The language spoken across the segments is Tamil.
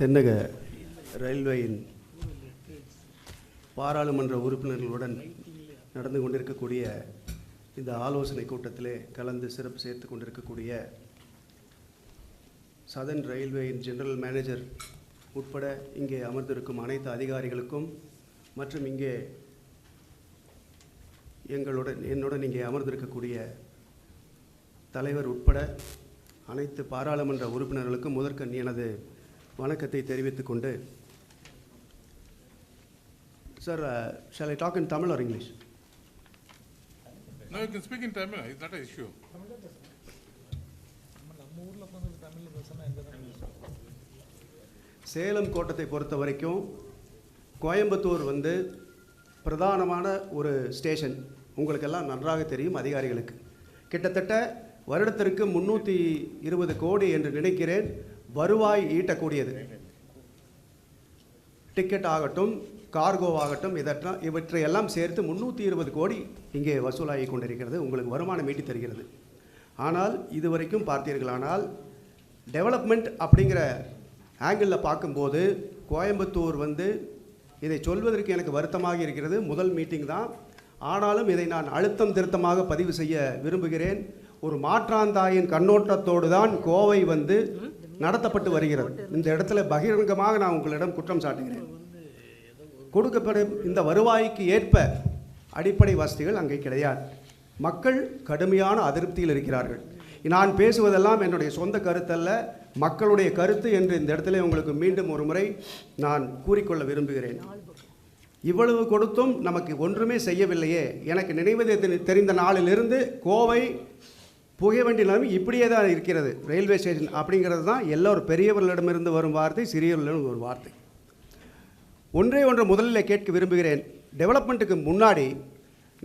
தென்னக ரயில்வேயின் பாராளுமன்ற உறுப்பினர்களுடன் நடந்து கொண்டிருக்கக்கூடிய இந்த ஆலோசனை கூட்டத்திலே கலந்து சிறப்பு சேர்த்து கொண்டிருக்கக்கூடிய சதன் ரயில்வேயின் ஜெனரல் மேனேஜர் உட்பட இங்கே அமர்ந்திருக்கும் அனைத்து அதிகாரிகளுக்கும் மற்றும் இங்கே எங்களுடன் என்னுடன் இங்கே அமர்ந்திருக்கக்கூடிய தலைவர் உட்பட அனைத்து பாராளுமன்ற உறுப்பினர்களுக்கும் முதற்கண் எனது வணக்கத்தை தெரிவித்துக் கொண்டு sir shall I talk in Tamil or English No, you can speak in Tamil, it's not an issue. Salem கோட்டத்தை பொறுத்த வரைக்கும் கோயம்புத்தூர் வந்து பிரதானமான ஒரு ஸ்டேஷன். உங்களுக்கெல்லாம் நன்றாக தெரியும் அதிகாரிகளுக்கு. கிட்டத்தட்ட வருடத்திற்கு முந்நூற்றி இருபது கோடி என்று நினைக்கிறேன். வருவாய் ஈட்டக்கூடியது. டிக்கெட் ஆகட்டும் கார்கோவாகட்டும் ஆகட்டும் இவற்றையெல்லாம் சேர்த்து முந்நூற்றி இருபது கோடி இங்கே வசூலாகி கொண்டிருக்கிறது. உங்களுக்கு வருமானம் ஈட்டி தருகிறது. ஆனால் இதுவரைக்கும் பார்த்தீர்களானால் டெவலப்மெண்ட் அப்படிங்கிற ஆங்கிளில் பார்க்கும்போது கோயம்புத்தூர் வந்து இதை சொல்வதற்கு எனக்கு வருத்தமாக இருக்கிறது. முதல் மீட்டிங் தான். ஆனாலும் இதை நான் அழுத்தம் திருத்தமாக பதிவு செய்ய விரும்புகிறேன். ஒரு மாற்றாந்தாயின் கண்ணோட்டத்தோடு தான் கோவை வந்து நடத்தப்பட்டு வருகிறது. இந்த இடத்துல பகிரங்கமாக நான் உங்களிடம் குற்றம் சாட்டுகிறேன். கொடுக்கப்படும் இந்த வருவாய்க்கு ஏற்ப அடிப்படை வசதிகள் அங்கே கிடையாது. மக்கள் கடுமையான அதிருப்தியில் இருக்கிறார்கள். நான் பேசுவதெல்லாம் என்னுடைய சொந்த கருத்தல்ல. மக்களுடைய கருத்து என்று இந்த இடத்துல உங்களுக்கு மீண்டும் ஒரு முறை நான் கூறிக்கொள்ள விரும்புகிறேன். இவ்வளவு கொடுத்தும் நமக்கு ஒன்றுமே செய்யவில்லையே. எனக்கு நினைவு தெரி- தெரிந்த நாளிலிருந்து கோவை புகை வண்டி நிலைமை இப்படியே தான் இருக்கிறது. ரயில்வே ஸ்டேஷன் அப்படிங்கிறது தான் எல்லோரும் பெரியவர்களிடமிருந்து வரும் வார்த்தை சிறியவர்களிடம் ஒரு வார்த்தை. ஒன்றே ஒன்று முதலில் கேட்க விரும்புகிறேன். டெவலப்மெண்ட்டுக்கு முன்னாடி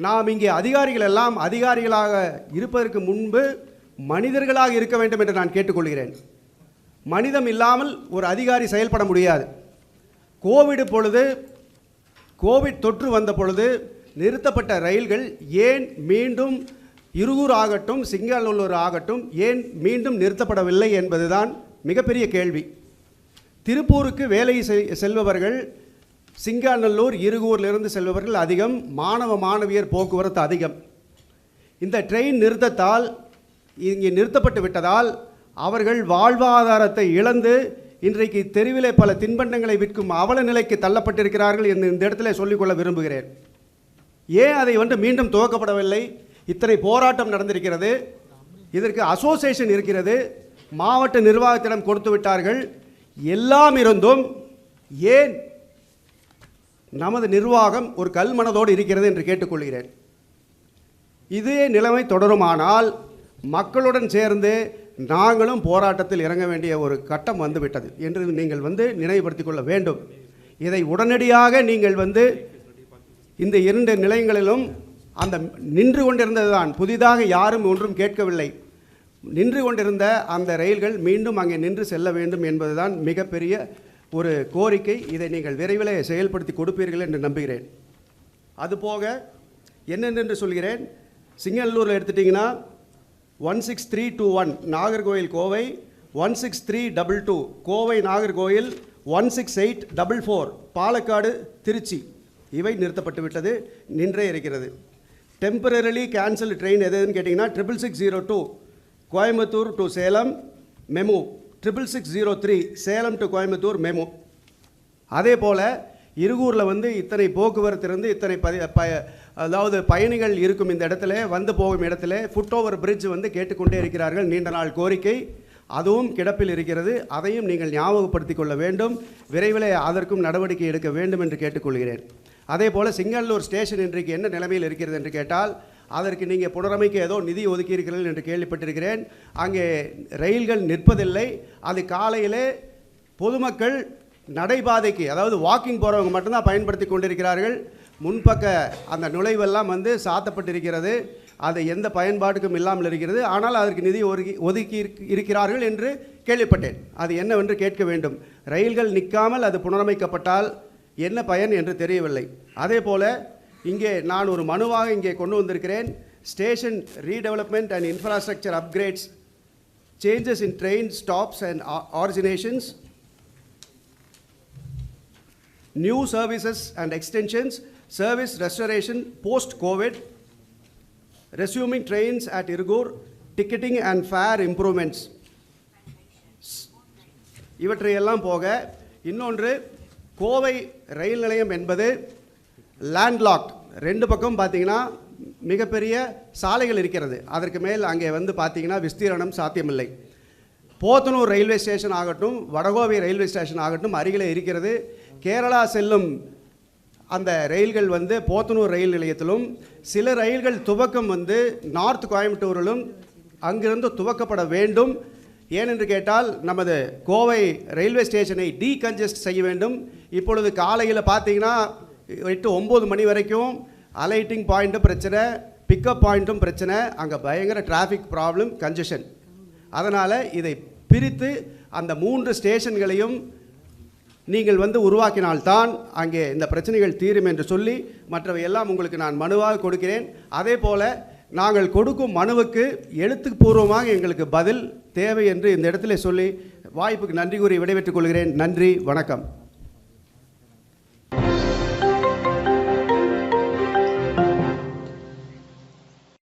நாம் இங்கே அதிகாரிகள் எல்லாம் அதிகாரிகளாக இருப்பதற்கு முன்பு மனிதர்களாக இருக்க வேண்டும் என்று நான் கேட்டுக்கொள்கிறேன். மனிதம் இல்லாமல் ஒரு அதிகாரி செயல்பட முடியாது. கோவிட் பொழுது கோவிட் தொற்று வந்த பொழுது நிறுத்தப்பட்ட ரயில்கள் ஏன் மீண்டும் இருகூர் ஆகட்டும் சிங்காநல்லூர் ஆகட்டும் ஏன் மீண்டும் நிறுத்தப்படவில்லை என்பதுதான் மிகப்பெரிய கேள்வி. திருப்பூருக்கு வேலை செய்- செல்பவர்கள் சிங்காநல்லூர் இருகூரிலிருந்து செல்பவர்கள் அதிகம் மாணவ மாணவியர் போக்குவரத்து அதிகம். இந்த ட்ரெயின் நிறுத்தத்தால் இங்கே நிறுத்தப்பட்டு விட்டதால் அவர்கள் வாழ்வாதாரத்தை இழந்து இன்றைக்கு தெருவிலே பல தின்பண்டங்களை விற்கும் அவல நிலைக்கு தள்ளப்பட்டிருக்கிறார்கள் என்று இந்த இடத்துல சொல்லிக்கொள்ள விரும்புகிறேன். ஏன் அதை வந்து மீண்டும் துவக்கப்படவில்லை? இத்தனை போராட்டம் நடந்திருக்கிறது. இதற்கு அசோசியேஷன் இருக்கிறது. மாவட்ட நிர்வாகத்திடம் கொடுத்து விட்டார்கள். எல்லாம் இருந்தும் ஏன் நமது நிர்வாகம் ஒரு கல்மனதோடு இருக்கிறது என்று கேட்டுக்கொள்கிறேன். இதே நிலைமை தொடருமானால் மக்களுடன் சேர்ந்து நாங்களும் போராட்டத்தில் இறங்க வேண்டிய ஒரு கட்டம் வந்துவிட்டது என்று நீங்கள் வந்து நினைவுபடுத்திக் கொள்ள வேண்டும். இதை உடனடியாக நீங்கள் வந்து இந்த இரண்டு நிலையங்களிலும் அந்த நின்று கொண்டிருந்ததுதான். புதிதாக யாரும் ஒன்றும் கேட்கவில்லை. நின்று கொண்டிருந்த அந்த ரயில்கள் மீண்டும் அங்கே நின்று செல்ல வேண்டும் என்பதுதான் மிகப்பெரிய ஒரு கோரிக்கை. இதை நீங்கள் விரைவில் செயல்படுத்தி கொடுப்பீர்கள் என்று நம்புகிறேன். அதுபோக என்னென்று சொல்கிறேன். சிங்கநல்லூரில் எடுத்துட்டிங்கன்னா one six three two one Nagercoil Kovai one six three double two Kovai Nagercoil one six eight double four Palakkad Trichy. இவை நிறுத்தப்பட்டு விட்டது நின்றே இருக்கிறது. டெம்பரரிலி கேன்சல் ட்ரெயின் எதுன்னு கேட்டிங்கன்னா triple six zero two Coimbatore to Salem MEMU triple six zero three Salem to Coimbatore MEMU அதே போல் இருகூரில் வந்து இத்தனை போக்குவரத்து இருந்து இத்தனை பதி ப அதாவது பயணிகள் இருக்கும் இந்த இடத்துல வந்து போகும் இடத்துல ஃபுட் ஓவர் பிரிட்ஜ் வந்து கேட்டுக்கொண்டே இருக்கிறார்கள். நீண்ட நாள் கோரிக்கை. அதுவும் கிடப்பில் இருக்கிறது. அதையும் நீங்கள் ஞாபகப்படுத்திக் கொள்ள வேண்டும். விரைவில் அதற்கும் நடவடிக்கை எடுக்க வேண்டும் என்று கேட்டுக்கொள்கிறேன். அதே போல் சிங்கல்லூர் ஸ்டேஷன் இன்றைக்கு என்ன நிலைமையில் இருக்கிறது என்று கேட்டால் அதற்கு நீங்கள் புனரமைக்க ஏதோ நிதி ஒதுக்கியிருக்கிறீர்கள் என்று கேள்விப்பட்டிருக்கிறேன். அங்கே ரயில்கள் நிற்பதில்லை. அது காலையிலே பொதுமக்கள் நடைபாதைக்கு அதாவது வாக்கிங் போகிறவங்க மட்டும்தான் பயன்படுத்தி கொண்டிருக்கிறார்கள். முன்பக்க அந்த நுழைவெல்லாம் வந்து சாத்தப்பட்டிருக்கிறது. அது எந்த பயன்பாட்டுக்கும் இல்லாமல் இருக்கிறது. ஆனால் அதற்கு நிதி ஒதுக்கி ஒதுக்கி இருக்கிறார்கள் என்று கேள்விப்பட்டேன். அது என்னவென்று கேட்க வேண்டும். ரயில்கள் நிற்காமல் அது புனரமைக்கப்பட்டால் என்ன பயன் என்று தெரியவில்லை அதே போல் இங்கே நான் ஒரு மனுவாக இங்கே கொண்டு வந்திருக்கிறேன் station redevelopment and infrastructure upgrades changes in train stops and originations new services and extensions service restoration post COVID resuming trains at Irugur ticketing and fare improvements இவற்றையெல்லாம் போக இன்னொன்று கோவை ரயில் நிலையம் என்பது லேண்ட்லாக் ரெண்டு பக்கம் பார்த்தீங்கன்னா மிகப்பெரிய சாலைகள் இருக்கிறது. அதற்கு மேல் அங்கே வந்து பார்த்தீங்கன்னா விஸ்தீரணம் சாத்தியமில்லை. போத்தனூர் ரயில்வே ஸ்டேஷன் ஆகட்டும் வடகோவை ரயில்வே ஸ்டேஷன் ஆகட்டும் அருகிலே இருக்கிறது. கேரளா செல்லும் அந்த ரயில்கள் வந்து போத்தனூர் ரயில் நிலையத்திலும் சில ரயில்கள் துவக்கம் வந்து நார்த் கோயம்புத்தூரிலும் அங்கிருந்து துவக்கப்பட வேண்டும். ஏனென்று கேட்டால் நமது கோவை ரயில்வே ஸ்டேஷனை டீகன்ஜஸ்ட் செய்ய வேண்டும். இப்பொழுது காலையில் பார்த்தீங்கன்னா எட்டு ஒம்பது மணி வரைக்கும் அலைட்டிங் பாயிண்ட்டும் பிரச்சனை பிக்கப் பாயிண்ட்டும் பிரச்சனை அங்கே பயங்கர டிராஃபிக் ப்ராப்ளம் கன்ஜஷன் அதனால் இதை பிரித்து அந்த மூன்று ஸ்டேஷன்களையும் நீங்கள் வந்து உருவாக்கினால்தான் அங்கே இந்த பிரச்சனைகள் தீரும் என்று சொல்லி மற்றவை எல்லாம் உங்களுக்கு நான் மனுவாக கொடுக்கிறேன். அதே போல் நாங்கள் கொடுக்கும் மனுவுக்கு எழுத்துப்பூர்வமாக எங்களுக்கு பதில் தேவை என்று இந்த இடத்துல சொல்லி வாய்ப்புக்கு நன்றி கூறி விடைபெற்றுக் கொள்கிறேன். நன்றி வணக்கம்.